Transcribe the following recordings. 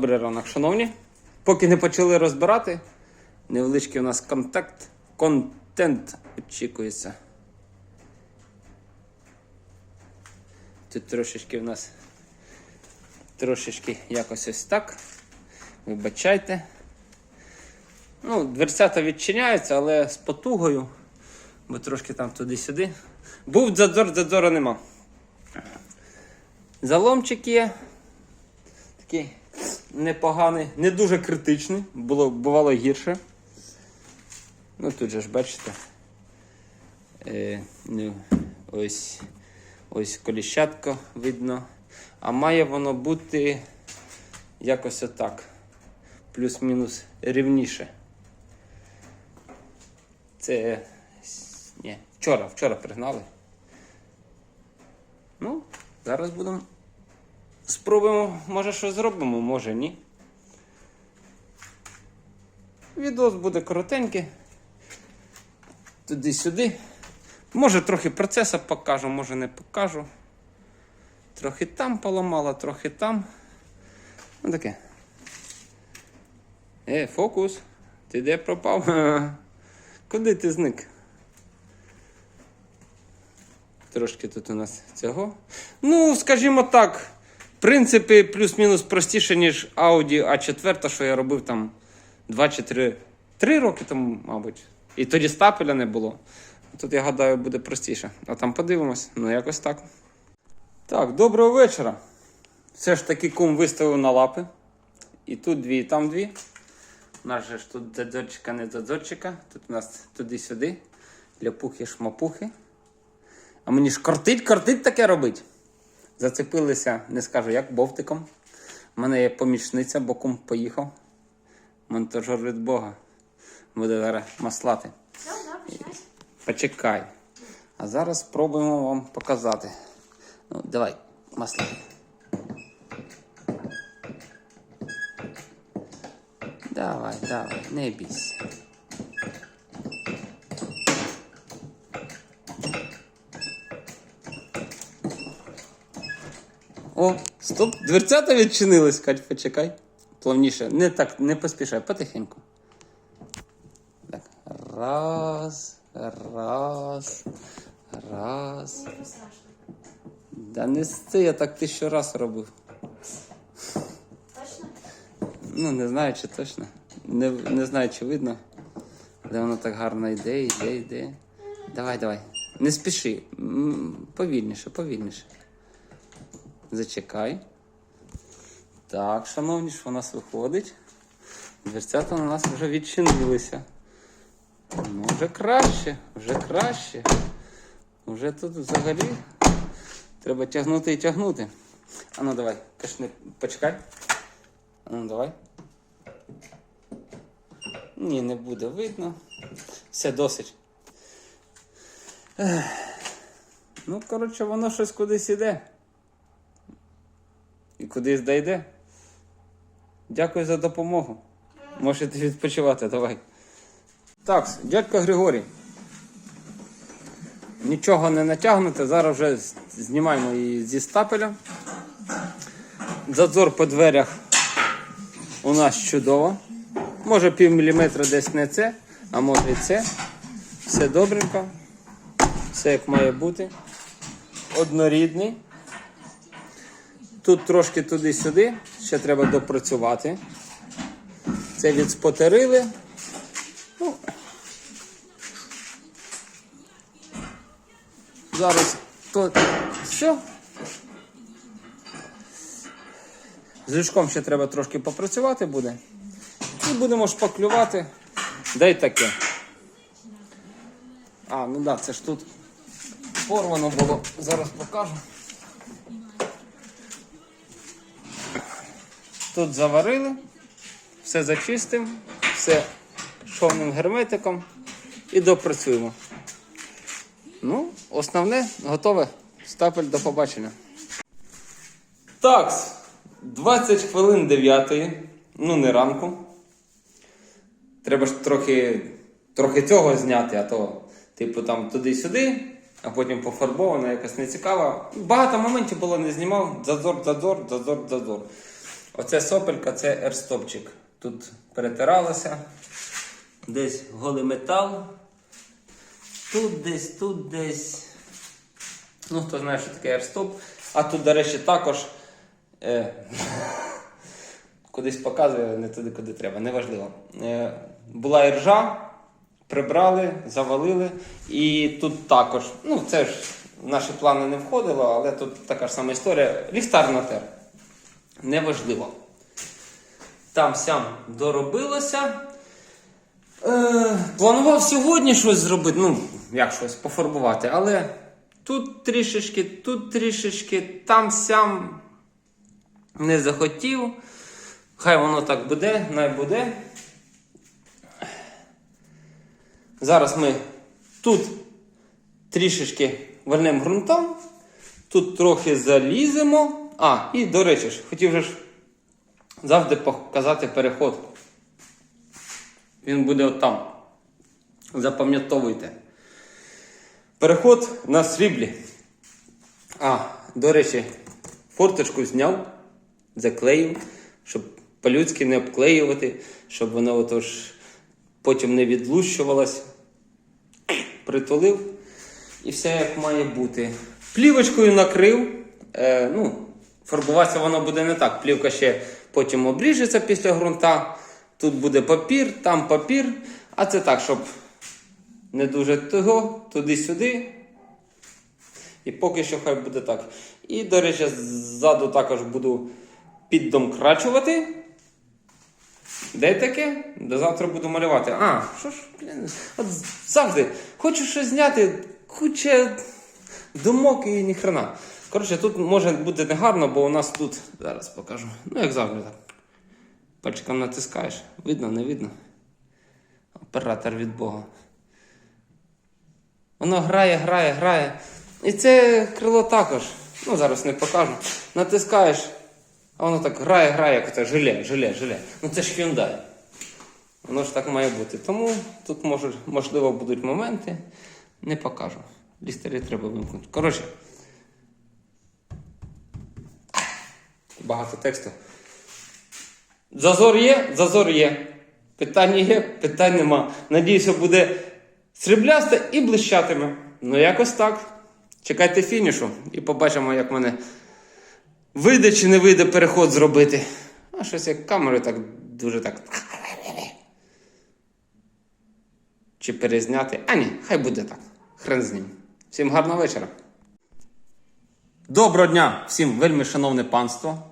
Добрий ранок, шановні. Поки не почали розбирати, невеличкий у нас контакт, контент очікується. Тут трошечки в нас трошечки якось ось так. Вибачайте. Ну, дверцята відчиняються, але з потугою, бо трошки там туди-сюди. Був дзадзор, дзадзора нема. Заломчик є. Такий непоганий, не дуже критичний, було, бувало гірше. Ну тут же ж бачите. Е, ну, ось, ось коліщатко видно. А має воно бути якось отак. Плюс-мінус рівніше. Це. Ні, вчора, вчора пригнали. Ну, зараз будемо. Спробуємо, може щось зробимо, може ні. Відос буде коротенький. Туди-сюди. Може трохи процеса покажу, може не покажу. Трохи там поламала, трохи там. Ну таке. Е, фокус. Ти де пропав? Куди ти зник? Трошки тут у нас цього. Ну, скажімо так, принципі, плюс-мінус простіше, ніж Audi A4, що я робив там 2 чи 3, 3 роки тому, мабуть. І тоді стапеля не було. Тут, я гадаю, буде простіше. А там подивимось, ну якось так. Так, доброго вечора. Все ж таки кум виставив на лапи. І тут дві, і там дві. У нас же ж тут дзадзорчика, не дзадзорчика. Тут у нас туди-сюди. Ляпухи, шмапухи. А мені ж кортить, кортить таке робить. Зацепилися, не скажу як, бовтиком. У мене є помічниця, боком поїхав. Монтажер від Бога. Буде зараз маслати. Почекай. А зараз спробуємо вам показати. Ну, давай, масло. Давай, давай, не бійся. О, стоп, дверцята відчинились, Кать, почекай. Плавніше. Не так, не поспішай, потихеньку. Так, раз, раз, раз. Да не це я так тисячу раз робив. Точно? Ну, не знаю, чи точно. Не, не знаю, чи видно. Де воно так гарно йде, йде, йде. Давай, давай. Не спіши. Повільніше, повільніше. Зачекай. Так, шановні, що у нас виходить? Дверцята у нас вже відчинилися. Ну, вже краще, вже краще. Вже тут взагалі треба тягнути і тягнути. А ну давай, кашни, почекай. А ну давай. Ні, не буде видно. Все досить. Ну, коротше, воно щось кудись іде. Кудись дійде. Дякую за допомогу. Можете відпочивати, давай. Так, дядько Григорій. Нічого не натягнуте, зараз вже знімаємо її зі стапеля. Зазор по дверях у нас чудово. Може пів міліметра десь не це, а може і це. Все добренько. Все як має бути. Однорідний. Тут трошки туди-сюди, ще треба допрацювати. Це відспотерили. Ну, зараз то все. З ліжком ще треба трошки попрацювати буде. І будемо шпаклювати. Дай таке. А, ну так, да, це ж тут порвано було. Зараз покажу. Тут заварили, все зачистимо, все шовним герметиком і допрацюємо. Ну, основне готове. Стапель до побачення. Так, 20 хвилин 9. Ну, не ранку. Треба ж трохи, трохи цього зняти, а то, типу, там туди-сюди, а потім пофарбовано, якось не цікаво. Багато моментів було не знімав. Зазор, зазор, зазор, зазор. Оце сопелька, це ерстопчик. Тут перетиралося. Десь голий метал. Тут десь, тут десь. Ну, хто знає, що таке ерстоп. А тут, до речі, також. Е, кудись показує, не туди, куди треба, неважливо. Е, була іржа, прибрали, завалили. І тут також, ну це ж в наші плани не входило, але тут така ж сама історія. Ліхтар натер. Неважливо. Там сям доробилося. Е, планував сьогодні щось зробити, ну, як щось, пофарбувати, але тут трішечки, тут трішечки, там сям не захотів. Хай воно так буде, най буде. Зараз ми тут трішечки вальнемо ґрунтом, тут трохи заліземо. А, і до речі ж, хотів же ж завжди показати переход. Він буде отам. Запам'ятовуйте. Переход на сріблі. А, до речі, форточку зняв, заклеїв, щоб по-людськи не обклеювати, щоб воно отож потім не відлущувалось. Притулив і все як має бути. Плівочкою накрив. Е, ну, фарбуватися воно буде не так. Плівка ще потім обріжеться після ґрунта. Тут буде папір, там папір. А це так, щоб не дуже того, туди-сюди. І поки що хай буде так. І, до речі, ззаду також буду піддомкрачувати. Де таке? До завтра буду малювати. А, що ж, блін, от завжди хочу щось зняти, куча думок і ніхрена. Коротше, тут може бути негарно, бо у нас тут. Зараз покажу. Ну, як завжди так. Пальчиком натискаєш. Видно, не видно. Оператор від Бога. Воно грає, грає, грає. І це крило також. Ну, зараз не покажу. Натискаєш, а воно так грає, грає, як це желе, желе, желе. Ну це ж Hyundai. Воно ж так має бути. Тому тут може, можливо будуть моменти. Не покажу. Лістери треба вимкнути. Коротше. Багато тексту. Зазор є, зазор є. Питання є, питань нема. Надіюся, буде сріблясте і блищатиме. Ну, якось так. Чекайте фінішу і побачимо, як мене вийде чи не вийде переход зробити. А щось як камерою так дуже так. Чи перезняти? А ні, хай буде так. Хрен з ним. Всім гарного вечора. Доброго дня всім вельми шановне панство.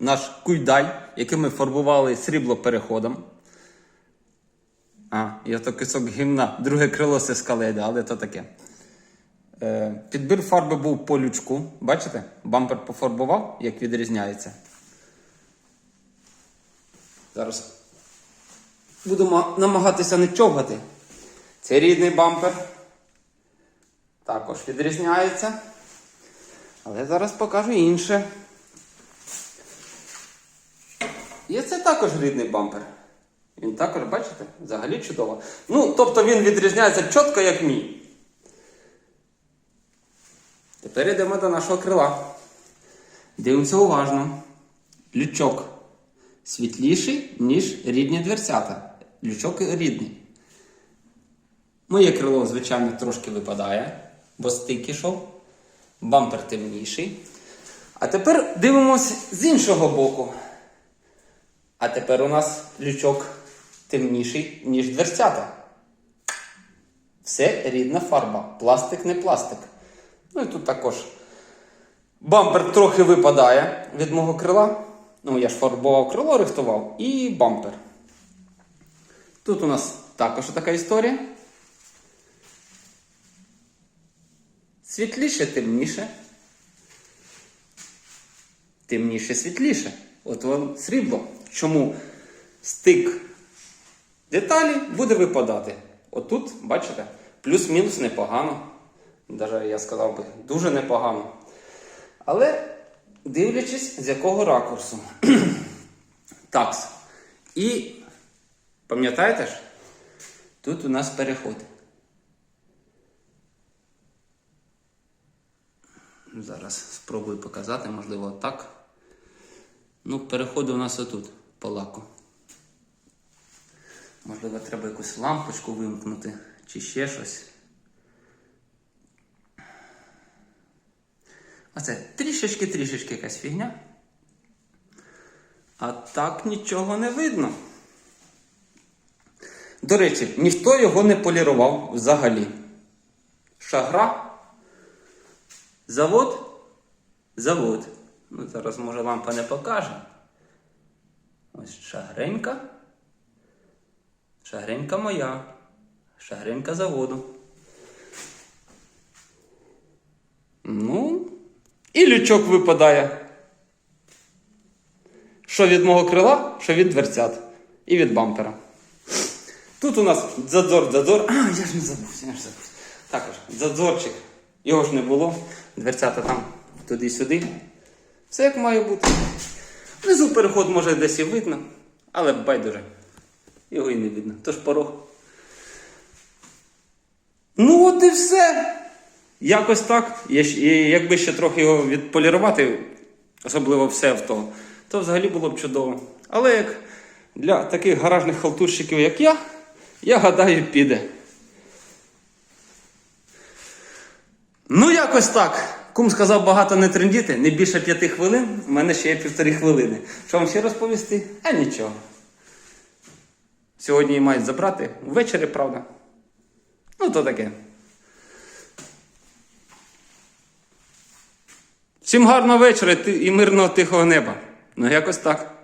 Наш куйдай, який ми фарбували срібло переходом. А, і ото кусок гімна, друге крило це скаледа, але то таке. Е, підбір фарби був по лючку. Бачите? Бампер пофарбував, як відрізняється. Зараз будемо намагатися не човгати. Це рідний бампер. Також відрізняється. Але зараз покажу інше. І це також рідний бампер. Він також, бачите, взагалі чудово. Ну, тобто він відрізняється чітко, як мій. Тепер йдемо до нашого крила. Дивимося уважно. Лючок світліший, ніж рідні дверцята. Лючок рідний. Моє крило, звичайно, трошки випадає, бо стик ішов. Бампер темніший. А тепер дивимося з іншого боку. А тепер у нас лючок темніший, ніж дверцята. Все рідна фарба. Пластик не пластик. Ну і тут також бампер трохи випадає від мого крила. Ну, я ж фарбував крило, рихтував, і бампер. Тут у нас також така історія. Світліше, темніше. Темніше, світліше. От вам срібло. Чому стик деталі буде випадати? Отут, бачите, плюс-мінус непогано. Даже я сказав би, дуже непогано. Але дивлячись, з якого ракурсу. Такс. І пам'ятаєте ж, тут у нас переход. Зараз спробую показати, можливо, так. Ну, переходи у нас отут, по лаку. Можливо, треба якусь лампочку вимкнути чи ще щось. Оце трішечки-трішечки якась фігня. А так нічого не видно. До речі, ніхто його не полірував взагалі. Шагра. Завод. Завод. Ну, зараз, може, лампа не покаже. Ось шагренька. Шагренька моя. Шагренька заводу. Ну, і лючок випадає. Що від мого крила, що від дверцят. І від бампера. Тут у нас дзадзор, дзадзор. А, я ж не забувся, я ж забувся. Також дзадзорчик. Його ж не було. Дверцята там туди-сюди. Все як має бути. Внизу переход може десь і видно, але байдуже. Його і не видно. Тож порог. Ну от і все. Якось так. Я Якби ще трохи його відполірувати, особливо все авто, то взагалі було б чудово. Але як для таких гаражних халтурщиків, як я, я гадаю, піде. Ну, якось так. Кум сказав багато не трендіти, не більше п'яти хвилин. в мене ще є півтори хвилини. Що вам ще розповісти? А нічого. Сьогодні її мають забрати. Ввечері, правда. Ну, то таке. Всім гарного вечора і мирного тихого неба. Ну, якось так.